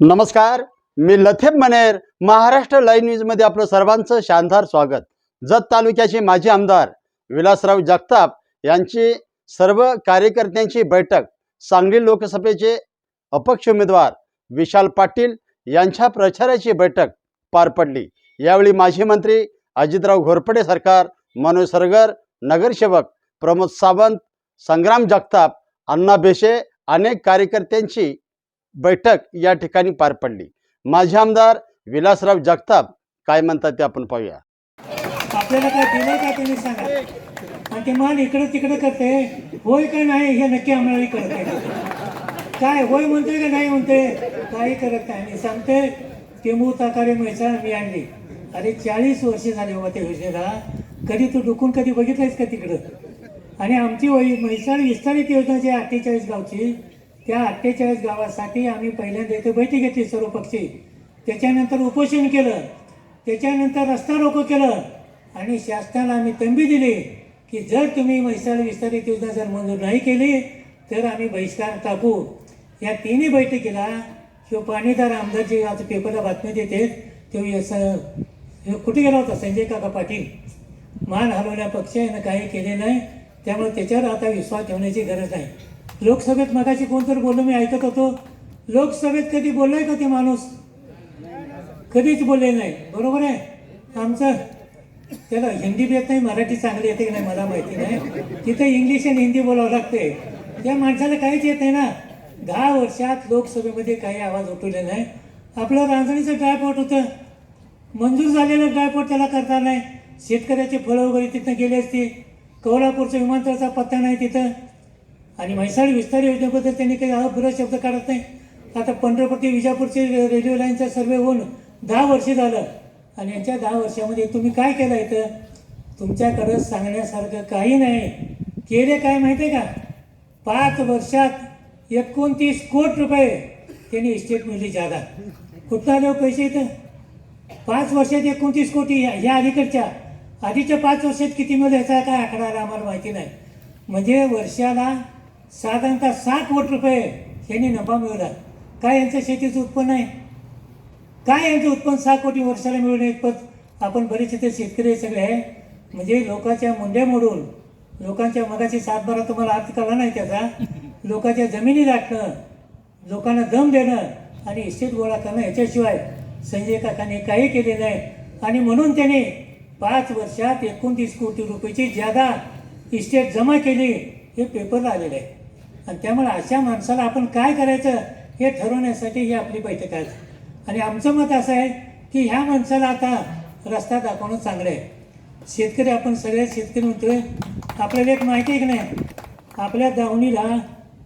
नमस्कार मी लथेब मनेर महाराष्ट्र लाईव्ह न्यूजमध्ये आपलं सर्वांचं शानदार स्वागत. जत तालुक्याचे माजी आमदार विलासराव जगताप यांची सर्व कार्यकर्त्यांची बैठक सांगली लोकसभेचे अपक्ष उमेदवार विशाल पाटील यांच्या प्रचाराची बैठक पार पडली. यावेळी माजी मंत्री अजितराव घोरपडे सरकार मनोज सरगर नगरसेवक प्रमोद सावंत संग्राम जगताप अण्णा बेशे अनेक कार्यकर्त्यांची बैठक या ठिकाणी पार पडली. माझे आमदार विलासराव जगताप काय म्हणतात ते आपण पाहूया. आपल्याला काय दिलं का तुम्ही सांगा? आणि ते मान इकडं तिकडं करते. होय का नाही हे नक्की आम्हाला कळत काय होय म्हणतोय का नाही म्हणते काही करत नाही. आणि सांगते टेंबू ताकारे म्हैसाळ मी आणली. अरे चाळीस वर्षे झाले बाबा त्या योजनेला. कधी तू डुकून कधी बघितलंयस का तिकडं? आणि आमची वही म्हैसाळ विस्तारित योजना जी आहे अठ्ठेचाळीस गावची त्या अठ्ठेचाळीस गावासाठी आम्ही पहिल्यांदा इथे बैठक घेतली सर्व पक्षी. त्याच्यानंतर उपोषण केलं. त्याच्यानंतर रस्ता रोको केलं. आणि शासनाला आम्ही तंबी दिली की जर तुम्ही म्हैसाळ विस्तारित योजना जर मंजूर नाही केली तर आम्ही बहिष्कार टाकू. या तिन्ही बैठकीला किंवा पाणीदार आमदार जे आज पेपरला बातमी देते तो यस कुठे गेला होता? संजय काका पाटील. मान हलवल्या पक्ष यानं काही केले नाही. त्यामुळे त्याच्यावर आता विश्वास ठेवण्याची गरज नाही. लोकसभेत मगाशी कोणतरी बोललो मी ऐकत होतो. लोकसभेत कधी बोललोय का ते माणूस? कधीच बोलले नाही. बरोबर आहे? आमचं त्याला हिंदी बी येत नाही मराठी चांगली येते की नाही मला माहिती नाही. तिथे इंग्लिश आणि हिंदी बोलावं लागते. त्या माणसाला काहीच येत नाही ना. दहा वर्षात लोकसभेमध्ये काही आवाज उठवले नाही. आपलं रांजणीचं ड्रायपोर्ट होतं. मंजूर झालेलं ड्रायपोर्ट त्याला करता नाही. शेतकऱ्याचे फळं वगैरे तिथं गेले असते कोल्हापूरचं विमानतळाचा पत्ता नाही तिथं. आणि म्हैसाळ विस्तार योजनेबद्दल त्यांनी काही अपुरा शब्द काढत नाही. आता पंढरपूर ते विजापूरचे रे- रेल्वे लाईनचा सर्वे होऊन दहा वर्ष झालं. आणि यांच्या दहा वर्षामध्ये तुम्ही काय केलं इथं? तुमच्याकडं सांगण्यासारखं काही नाही. केले काय माहिती आहे का? पाच वर्षात एकोणतीस कोट रुपये त्यांनी इस्टेट मिळली जादा. कुठं आले हो पैसे इथं? पाच वर्षात एकोणतीस कोटी ह्या ह्या अलीकडच्या. आधीच्या पाच वर्षात किती मिळेल ह्याचा काय आकडा आला आम्हाला माहिती नाही. म्हणजे वर्षाला साधारणतः सात कोटी रुपये यांनी नफा मिळवला. काय यांचं शेतीचं उत्पन्न आहे? काय यांचं उत्पन्न सहा कोटी वर्षाला मिळवणे इतपत आपण बरेच ते शेतकरी सगळे. आहे म्हणजे लोकांच्या मुंड्या मोडून लोकांच्या मगाची सातबारा तुम्हाला अर्थ कळला नाही त्याचा. लोकांच्या जमिनी राखणं लोकांना दम देणं आणि इस्टेट गोळा करणं याच्याशिवाय संजय काकाने काही केले नाही. आणि म्हणून त्याने पाच वर्षात एकोणतीस कोटी रुपयाची ज्यादा इस्टेट जमा केली हे पेपरला आलेलं आहे. आणि त्यामुळे अशा माणसाला आपण काय करायचं हे ठरवण्यासाठी ही आपली बैठक आहे. आणि आमचं मत असं आहे की ह्या माणसाला आता रस्ता दाखवणं चांगलं आहे. शेतकरी आपण सगळे शेतकरी म्हणतोय आपल्याला एक माहिती आहे की नाही? आपल्या दावणीला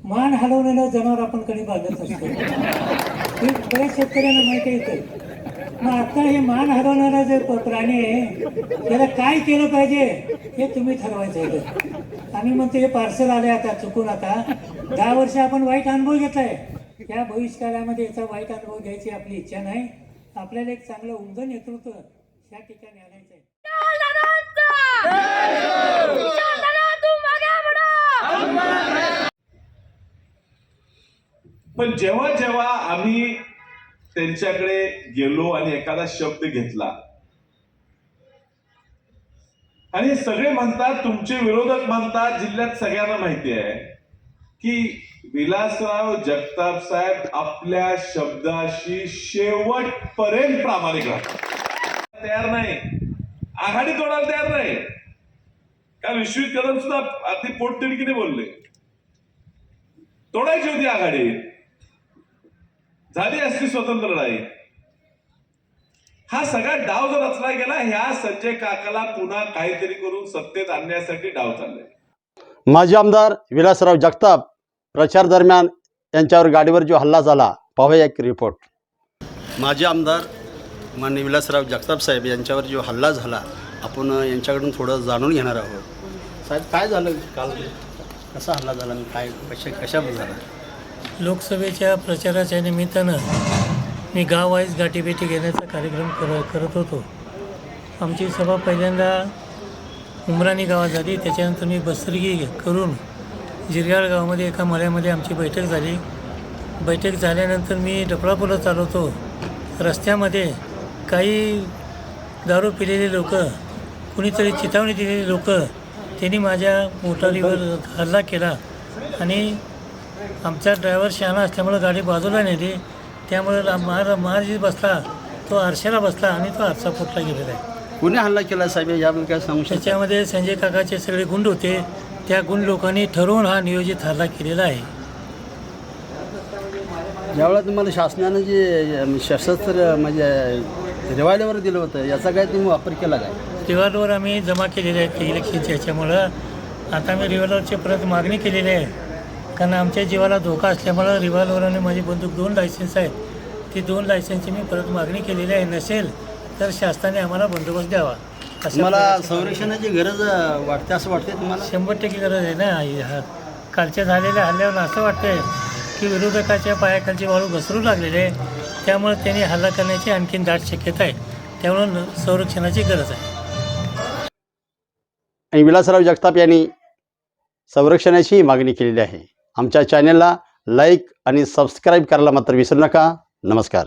मान हलवलेलं जनावर आपण कधी बांधत असतो? हे बऱ्याच शेतकऱ्यांना माहिती येतं मग आता हे मान हरवणारा जे प- प्राणी आहे त्याला काय केलं पाहिजे हे तुम्ही ठरवायचं आहे आम्ही म्हणतो हे पार्सल आले आता चुकून आता. दहा वर्ष आपण वाईट अनुभव घेतलाय. त्या भविष्यकाळामध्ये याचा वाईट अनुभव घ्यायची आपली इच्छा नाही. आपल्याला एक चांगलं उमदं नेतृत्व या ठिकाणी आणायचं आहे पण जेव्हा जेव्हा आम्ही त्यांच्याकडे गेलो आणि एखादा शब्द घेतला आणि सगळे म्हणतात तुमचे विरोधक म्हणतात जिल्ह्यात सगळ्यांना माहिती आहे. की विलासराव जगताप साहेब आपल्या शब्दाशी शेवटपर्यंत प्रामाणिक राहतात. तयार नाही. आघाडी तोडायला तयार नाही. काल विश्वित कदम सुद्धा अगदी पोटतिडकीने बोलले? तोडायची होती आघाडी. झाली असती स्वतंत्र लढाई. हा सगळा डाव जर रचला गेला ह्या संजय काकाला पुन्हा काहीतरी करून सत्तेत आणण्यासाठी डाव चाललाय माजी आमदार विलासराव जगताप प्रचार दरम्यान यांच्यावर गाडीवर जो हल्ला झाला पाहूया एक रिपोर्ट माजी आमदार माननीय विलासराव जगताप साहेब यांच्यावर जो हल्ला झाला आपण यांच्याकडून थोडं जाणून घेणार आहोत. साहेब काय झालं काल? कसा हल्ला झाला आणि काय कशा कशामध्ये झाला? लोकसभेच्या प्रचाराच्या निमित्तानं मी गाववाईज गाठीभेटी घेण्याचा कार्यक्रम कर करत होतो. आमची सभा पहिल्यांदा उमराणी गावात झाली त्याच्यानंतर मी बसरगी करून जिरगाळ गावामध्ये एका मळ्यामध्ये आमची बैठक झाली. बैठक झाल्यानंतर मी डफळापुलं चालवतो. रस्त्यामध्ये काही दारू पिलेले लोक कुणीतरी चितावणी दिलेली लोक त्यांनी माझ्या मोटारीवर हल्ला केला आणि आमचा ड्रायव्हर शहाणा असल्यामुळं गाडी बाजूला नेली. त्यामुळे महार महाराज बसला तो आरशाला बसला आणि तो आरसा फुटला गेलेला आहे. कुणी हल्ला केला साहेब? याबद्दल काय सांगू त्याच्यामध्ये संजय काकाचे सगळे गुंड होते. त्या गुंड लोकांनी ठरवून हा नियोजित हल्ला केलेला आहे. ज्यावेळेला तुम्हाला शासनानं जे सशस्त्र म्हणजे रिवायलवर दिलं होतं याचा काय तुम्ही वापर केला काय? रिव्हॉल्वर आम्ही जमा केलेले आहेत इलेक्शनच्या ह्याच्यामुळं आता आम्ही रिव्हॉल्वरची परत मागणी केलेली आहे. कारण आमच्या जीवाला धोका असल्यामुळं रिव्हॉल्वर आणि माझी बंदूक दोन लायसन्स आहेत. ती दोन लायसन्सची मी परत मागणी केलेली आहे. नसेल तर शासनाने आम्हाला बंदोबस्त द्यावा. प्रकारची- संरक्षणाची गरज वाटते असं वाटते तुम्हाला? शंभर टक्के गरज आहे ना. ह्या कालच्या झालेल्या हल्ल्यावर असं वाटतंय की विरोधकाच्या पायाखालची वाळू घसरू लागलेली आहे. त्यामुळे त्यांनी हल्ला करण्याची आणखीन दाट शक्यता आहे. त्यामुळे संरक्षणाची गरज आहे. आणि विलासराव जगताप यांनी संरक्षणाची मागणी केलेली आहे. आमच्या चॅनेलला लाईक आणि सबस्क्राईब करायला मात्र विसरू नका. नमस्कार.